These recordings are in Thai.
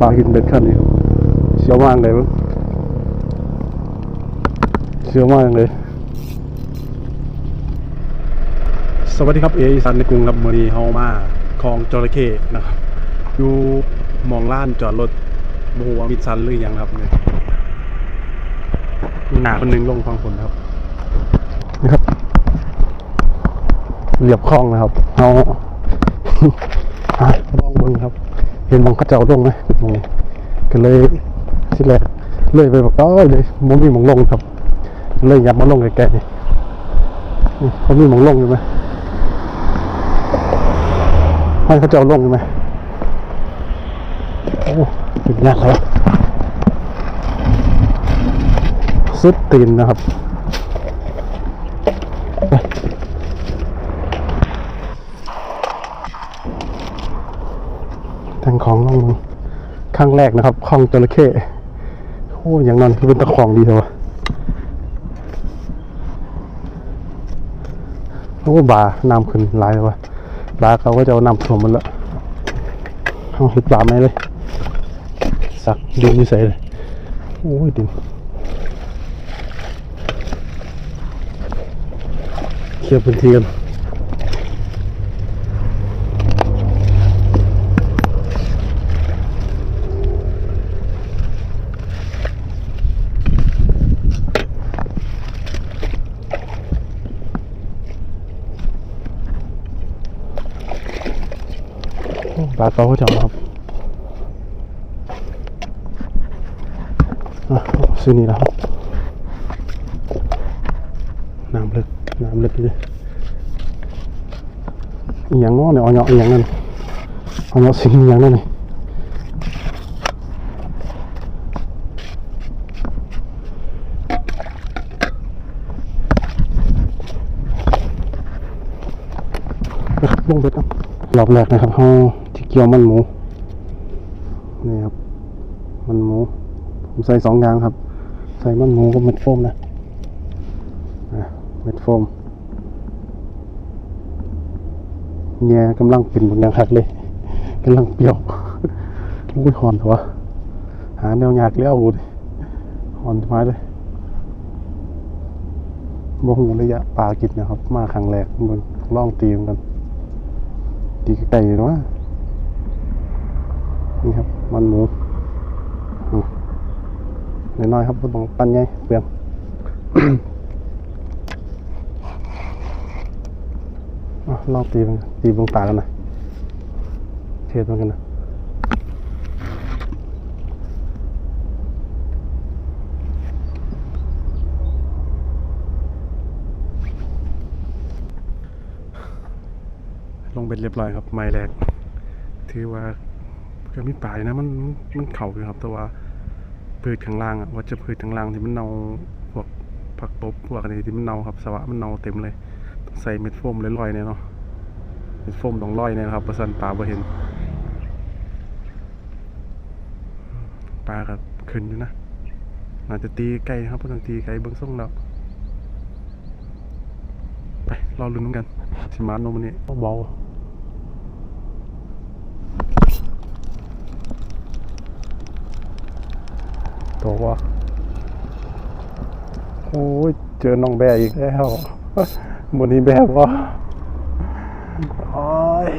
ปลาหินเบ็ดขั้นนี้เสียวมากเลยเสียวมากเลย สวัสดีครับเออีสันในกรุงลำบุรีเฮามาคลองจระเข้นะครับ อยู่มองล้านจอดรถบวามิดซันหรือยังครับเนี่ยหนาคนหนึงลงฟังผลครับนี่ครับเรียบคลองนะครับเอาอะลองเบิ่งครับ เห็นมองเขาเจ้าลงไหมหมองก็เลยที่แรกเลยไปบอกเอ้ยเลยมันมีมองลงครับ เลยอยากมาลงใกล้ๆนี่นี่เขามีมองลงอยู่ไหมให้เขาเจ้าลงอยู่ไหมโอ้ถึงยากแล้วสุดตีนนะครับไปทาง ของลงมือข้างแรกนะครับคลองจระเข้โอ้อย่างนั้นคือเป็นตะของดีเถอะโอ้บาน้ำขึ้นหลายเลยวะบาเขาก็จะเอาน้ำท่วมมันละเอาเห็ดบาไหมเลย สักดินยู่ใส่เลยโอ้ยดินเคลียร์พื้นที่กัน โอ้บาเขาจะเอาครับซื้อนี่แล้วครับน้ำลึกน้ำลึกเลยอหย่างง้อเนี่ยเอาเหยาะอย่างนั้นเอาเหยาะสิ่งอหย่างนั้นนี่ลงเบ็ดครับรอบแรกนะครับเขา เกี่ยวมันหมู นี่ครับ มันหมู ผมใส่สองอย่างครับ ใส่มันหมูกับเม็ดโฟมนะเม็ดโฟมแง่กำลังเป็นบางอย่างหักเลยกำลังเปรี้ยวอุ้ยหอนเหรอวะหาแนวยากแล้วกูดิหอนไม้เลยบ่หูระยะปลากินนะครับ มาครั้งแรกมันล่องตีมกันตีไก่เนาะ นี่ครับมันหมูน้อยๆครับบ่ต้องปั้นใหญ่เปลืองลองตีตีบงตากันน่อยเทสมันกันนะลงเบ็ดเรียบร้อยครับ ไม้แรก ถือว่า ก็มีปลายนะมันมันเข่าอยู่ครับ แต่ว่าพืชข้างล่างอะว่าจะพืชข้างล่างที่มันเน่าพวกผักตบพวกอะไรที่มันเน่าครับสวะมันเน่าเต็มเลยใส่เม็ดโฟมลอยๆเนี่ยเนาะเม็ดโฟมต้องลอยเนี่ยนะครับประสันปลาบ่เห็นปลากับขึ้นอยู่นะน่าจจะตีไกลครับปราะตีไกลเบื้องส่งแล้วไปรอลุ้นกันสิมานโนมันนี่เบา ตัวว่าโอ้ยเจอน้องแบอีกแล้วบนนี้แบว่าโอ้ย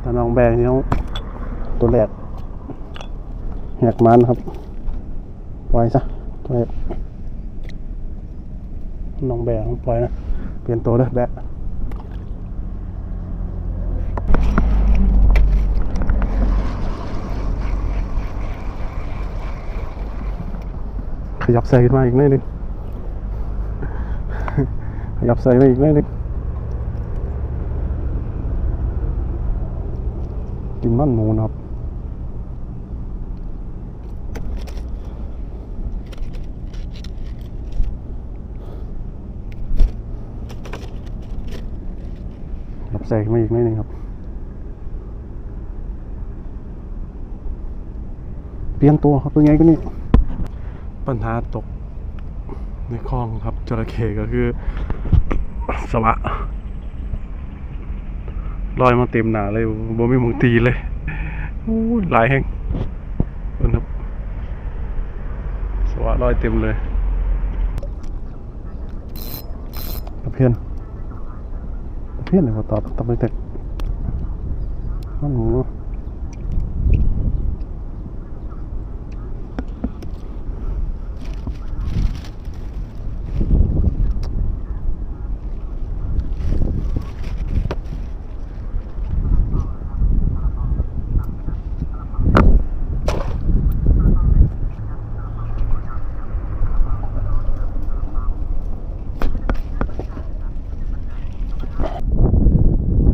แต่น้องแบนี่ต้องตัวแรกแหกมันครับปล่อยซะตัวแรกน้องแบงปล่อยนะ เปลี่ยนตัวเด้อแบะ ขยับใส่ขึ้นมาอีกนิดนึงขยับใส่ไปอีกนิดนึงกินมันหมูนะครับขยับใส่มาอีกนิดนึงครับ เปลี่ยนตัวครับตัวไงก็นี่ ปัญหาตกในคลองครับจระเข้ก็คือสวะลอยมาเต็มหนาเลยบ่มีมึงตีเลยโอ้ยหลายแห่งเพิ่นครับสวะลอยเต็มเลยตะเพียนตะเพียนเลยว่าตอบตอบไปแต่ข้าวหมู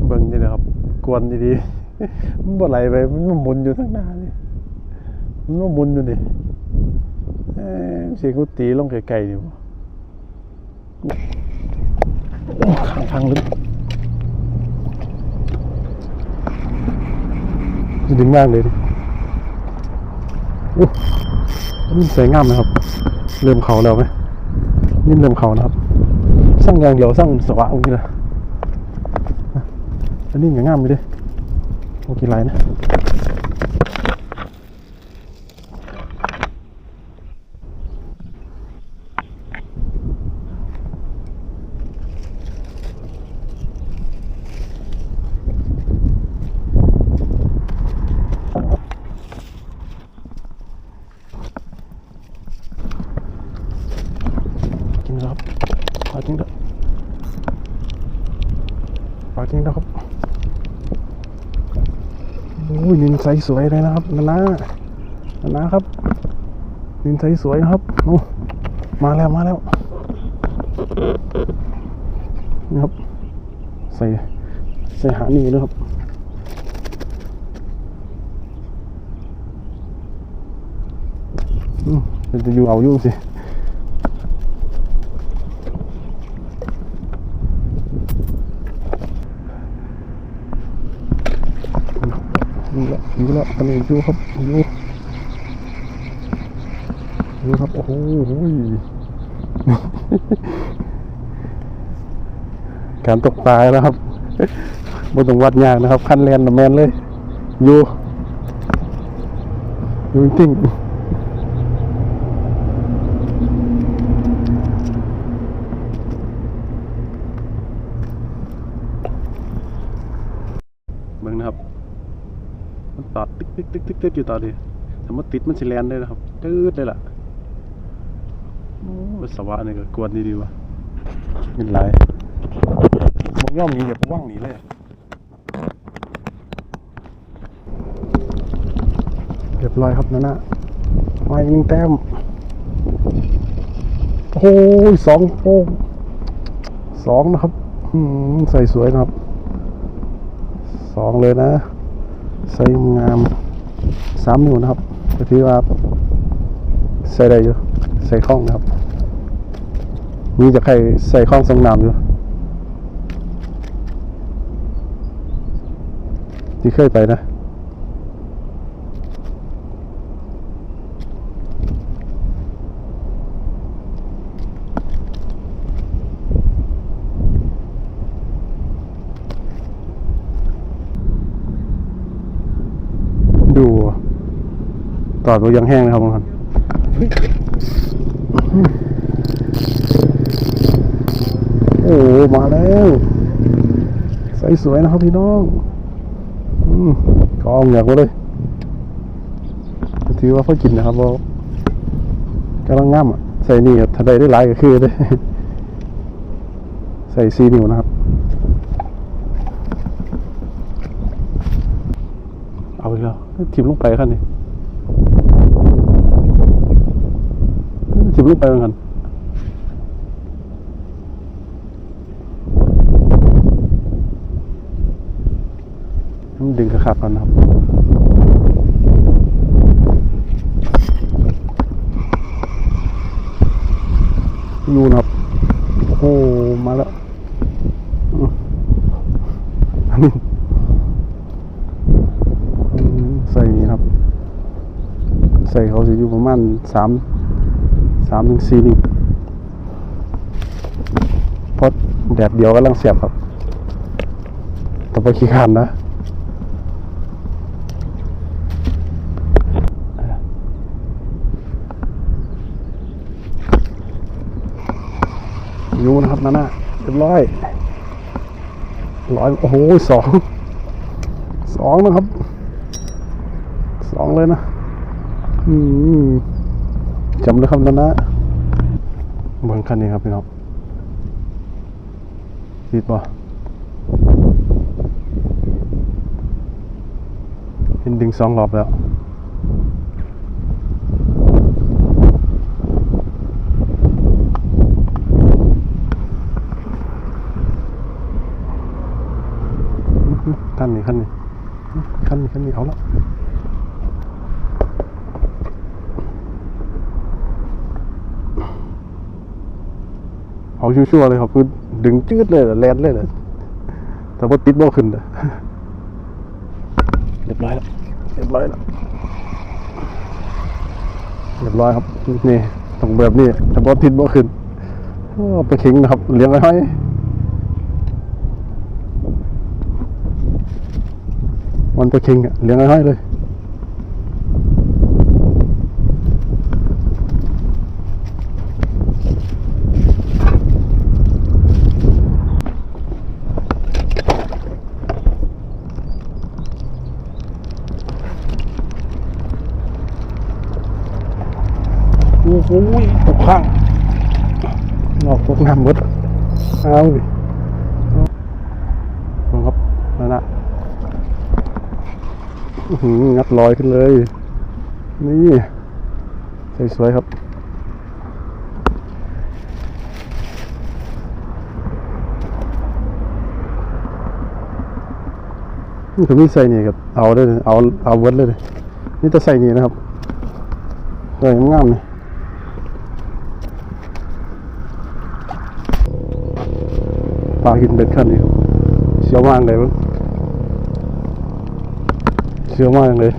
เบิ่งนี่นะครับ ก วนดีๆมันบ่ไหลไป มันมาหมุนอยู่ทั้งหน้านี่มันมาหมุนอยู่นี่เสียงกูตีลงไกลๆนี่บ่ข้างทางลึกดึงมากเลยดิโอ้นี่สวยงามนะครับ เริ่มเขาแล้วไหมนี่เริ่มเขานะครับ สร้างอย่างเดียวสร้างสว่างนี่นะ อันนี้ก็งามเลยเด้โอเคไรนะกินแล้วครับปลาจริงแล้วปลาจริงแล้วครับ โอ้ยนินไซส์สวยเลยนะครับนานานานาครับนินไซส์สวยนะครับโอ้มาแล้วมาแล้วนี่ครับ ใส่ใส่หานี่นะครับอืมจะอยู่เอายู่สิ อยู่แล้วตอนนี้อยู่ครับอยู่อยู่ครับ โอ้โหการตกปลาแล้วครับบนต้องวัดยากนะครับ ขั้นแลนด์น่ะแมนเลย อยู่ อยู่จริงเบิ่งนะครับ ตอดติ๊กติ๊กติ๊กติ๊กติ๊กอยู่ตอนนี้ถ้ามันติดมันสิแลนเลยนะครับตืดเลยล่ะโอ้สวะนี่ก็กวนดีๆวะเป็นไรมึงย่อมหนีอย่าไปว่างหนีเลยเรียบร้อยครับนั่นนะมายิงแต้มโอ้ยสองโป้งสองนะครับอืมใส่สวยนะครับสองเลยนะ ใส่งามสามนิ้วนะครับก็ถือว่าใส่ได้อยู่ใส่ข้องนะครับมีจะใครใส่ข้องทรงน้ำอยู่ที่เคยไปนะ ดู ตอดตัวยังแห้งนะครับบางท่านโอ้มาแล้วใสสวยนะครับพี่น้องกองอยากมาเลยถือว่าเขากินนะครับเพรากำลังง่ำอะใส่นี่ถ้าได้ได้หลายก็คือด้ใส่ซีนิวนะครับ เอาอีกแล้วทิมลงไปขั้นนี้ทิ มลงไปเหมือนกันให้มันดึงกระขับกันครับอยู่นะครับ โอ้โหมาแล้วอันนี้ใส่นี่ครับ ใส่เขาจะอยู่ประมาณสาม สามถึงสี่นิ้วเพราะแดดเดียวกำลังเสียบครับต้องไปขี้คันนะยูนะครับนั่นนะเรียบร้อยร้อยโอ้โหสองสองนะครับสองเลยนะ อืม จำเลยครับนั่นนะเบิ่งคันนี้ครับพี่น้องติดป่ะเห็นดึงสองรอบแล้วขั้นนี้ขั้นนี้ขั้นนี้ขั้นนี้เอาละ เอาชั่วๆเลยครับคือดึงจืดเลยเหรอแลนเลยเหรอแต่ว่าติดบ่ขึ้นเด้อเรียบร้อยแล้วเรียบร้อยแล้วเรียบร้อยครับ นี่ต้องแบบนี้แต่ว่าติดบ่ขึ้นโอ้ไปเข็งนะครับ เลี้ยงไว้ให้มันไปคิงเลี้ยงให้อยๆเลย โอ้โหตกข้างนอกตกน้ำหมด เอาดิเอาครับนั่นนะหืองัดลอยขึ้นเลย นี่สวยๆครับนี่คือมีใส่นี่ครับเอาได้เลยเอาเอาเวิร์ดเลยนี่จะใส่นี่นะครับสวยงามๆนี่ ปลาหินเบ็ดขั้นนี้ครับเสียวมากเลยมั้งเชื่อมากเลย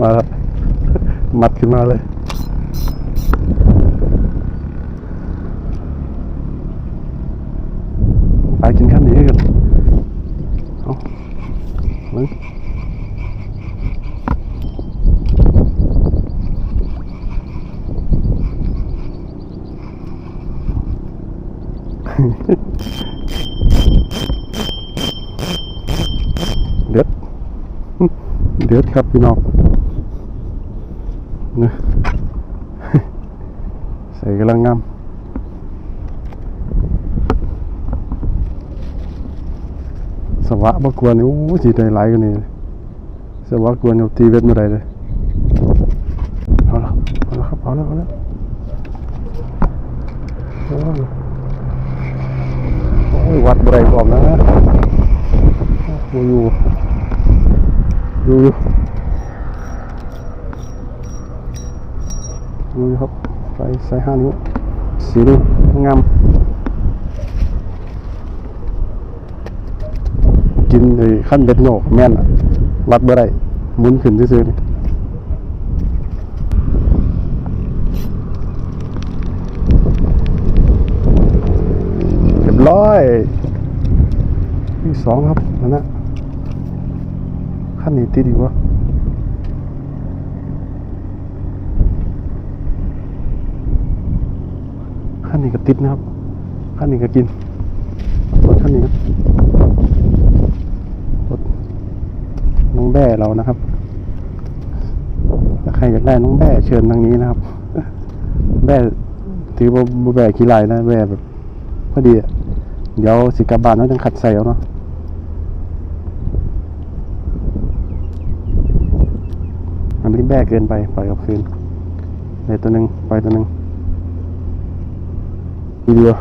มาแล้วมัดขึ้นมาเลยไปกินข้าวเหนียวกันเอามึงเดือด เดือดครับพี่น้องนะใส่กำลังงามสวะบกวนนี่โอ้สีใจไหลกันนี่สวะกวนเอาตีเวทเมื่อไรเลยเอาละเอาละครับเอาละเอาละโอ้ยวัดบไรก่อนนะโอ้ยอยู่ ดูดูดูครับไปใส่ห้านิ้วสีนี้งามกินไอ้ขั้นเบ็ดโง่แม่นอะวัดบ่ได้หมุนขึ้นซื่อๆนี่เรียบร้อยที่สองครับนั่นนะ ขั้นนี้ติดอีกวะขั้นนี้ก็ติดนะครับขั้นนี้ก็กินรถขั้นนี้ครับรถน้องแบ่เรานะครับถ้าใครอยากได้น้องแบ่เชิญทางนี้นะครับ แบ่ถือว่าแบ่ขี้ไลายนะแบ่แบบพอดีอะเดี๋ยวสิกลับบานเราจังขัดใส่เอาเนาะ มันไม่ได้แบกเกินไปปล่อยกลับคืนเลยตัวหนึ่งปล่อยตัวหนึ่งทีเดียว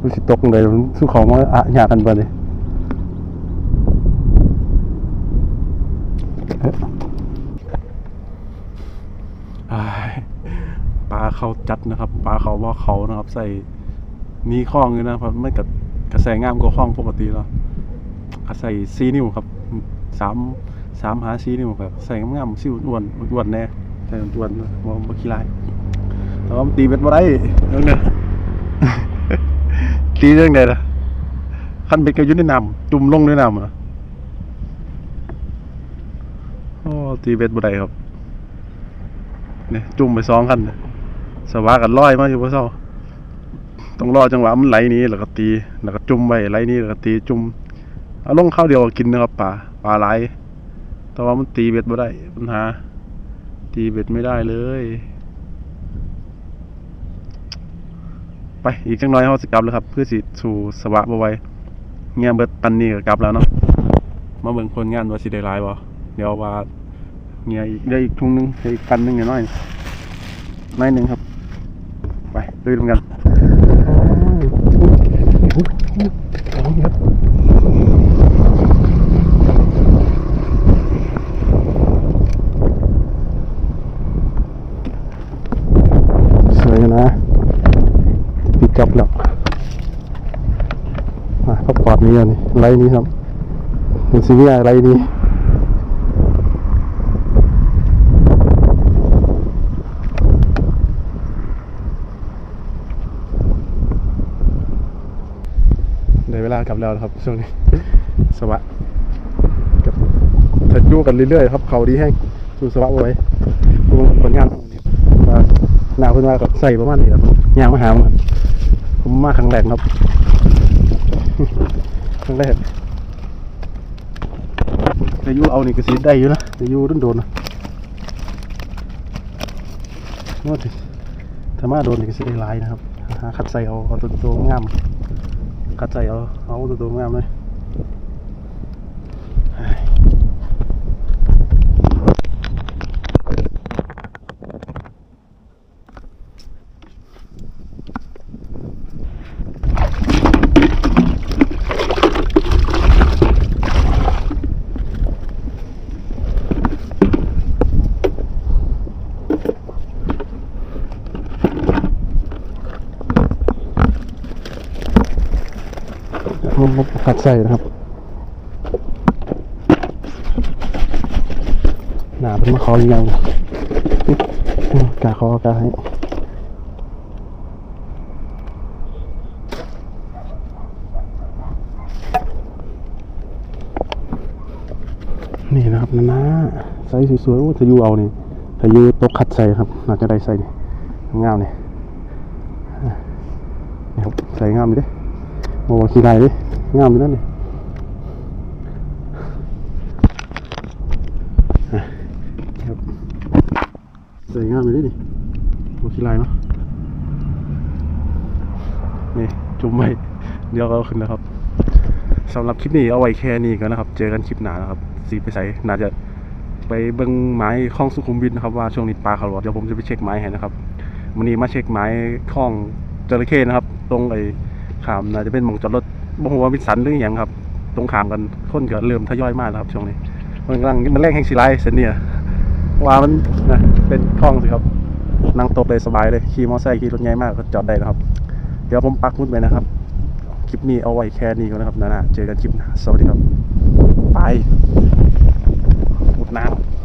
รู้สิตกเลยสู้เขามาอะหยากันไปเลย ปลาเขาจัดนะครับ ปลาเขาว่าเขานะครับ ใส่มีข้องอยู่นะครับไม่กับกระแสงามกว่าข้องปกติแล้วก็ใส่ซีนิวครับสามสามหาซีนิ้วแบบใส่งามๆซิวอ้วนๆอ้วนๆแน่ใส่อ้วนๆว่าบ่ขี้ลายแต่ว่าตีเบ็ดบ่ได้เรื่องเนี่ยตีเรื่องใดล่ะขั้นเบ็ดก็อยุ่ในน้ำจุ่มลงในน้ำหรอโอ้ตีเบ็ดบ่ได้ครับ เนี่ยจุ่มไปสองคันน่ะสวากันร้อยมาอยู่พ่อเศร้าต้องรอจังหวะมันไหลนี้แล้วก็ตีแล้วก็จุ่มไปไหลนี้แล้วก็ตีจุ่มเอาลงข้าวเดียวกินนะครับปลาปลาไหลายแต่ว่ามันตีเบ็ดบ่ได้ปัญหา ตีเบ็ดไม่ได้เลย ไปอีกจังน้อยเขาสิกลับแล้วครับ เพื่อสิสู่สวะบ่ไว้เงียเบิดปันนี้ก็กลับแล้วเนาะมาเบิ่งผลงานว่าสิได้ลายบ่เดี๋ยวว่า เงียอีกได้อีกทุ่งหนึงได้อีกปันหนึงอย่างน้อยน้อยหนึ่งครับ ไปดูดูกันสวยนะปิดจับแล้วมาพักปอดนี้อันนี้ไรนี้ครับเป็นซีเรียไรนี้ได้เวลา กลับแล้วครับช่วงนี้สวะกับถัดยู่กันเรื่อยๆครับเขาดีแห้งสู่สวะไว้ดูผลงานวันนี้ว่าหนาเพิ่นว่ากับใส่ประมาณนี้ครับยางมาหามันผมมาครั้งแรกครับครั้งแรกแต่ยูเอานี่ก็สีได้อยู่นะแต่ยูโดนๆนะนวดถ้ามาโดนนี่ก็สีได้ลายนะครับหาคัดใส่เอาเอาตัวตัวงาม คัดใส่เอาเอาตัวตัวงามเลย ผัดใส่นะครับหนาเป็นมะขอยังกาคอกาให้นี่นะครับนะใส่สวยๆโอ้ถ้ายูเอานี่ถ้ายูตกคัดใส่ครับน่าจะได้ใส่นี่งามนี่นี่ครับใส่งามเลยเด้โอ้ขี้ลายเลย งามเลยนั่นนี่อะครับใส่งามเลยเด้นี่โอ้ขี้ลายเนาะนี่จุ่มไว้เดี๋ยวก็เอาขึ้นนะครับสำหรับคลิปนี้เอาไว้แค่นี้ก่อนนะครับ เจอกันคลิปหน้านะครับ สีไปใส่น่าจะไปเบิ้งไม้คลองสุขุมวิทนะครับว่าช่วงนี้ปลาเขาหลอดเดี๋ยวผมจะไปเช็คไม้ให้นะครับวันนี้มาเช็คไม้คลองจระเข้นะครับ ตรงไอ้ขามน่าจะเป็นมองจอดรถ บ่ฮู้ว่าวิสันหรืออย่างครับ ตรงขามกันคนก็เริ่มทยอยมากแล้วครับช่วงนี้ มันกำลังมันแรงแห่งสีไลเสนเนี่ยว่ามันนะเป็นคลองสิครับนั่งตกเลยสบายเลยขี่มอเตอร์ไซค์ขี่รถใหญ่มากก็จอดได้นะครับ เดี๋ยวผมปักมุดไปนะครับ คลิปนี้เอาไว้แค่นี้ก่อนนะครับนะนะเจอกันคลิปหน้าสวัสดีครับ ไปหมดน้ำ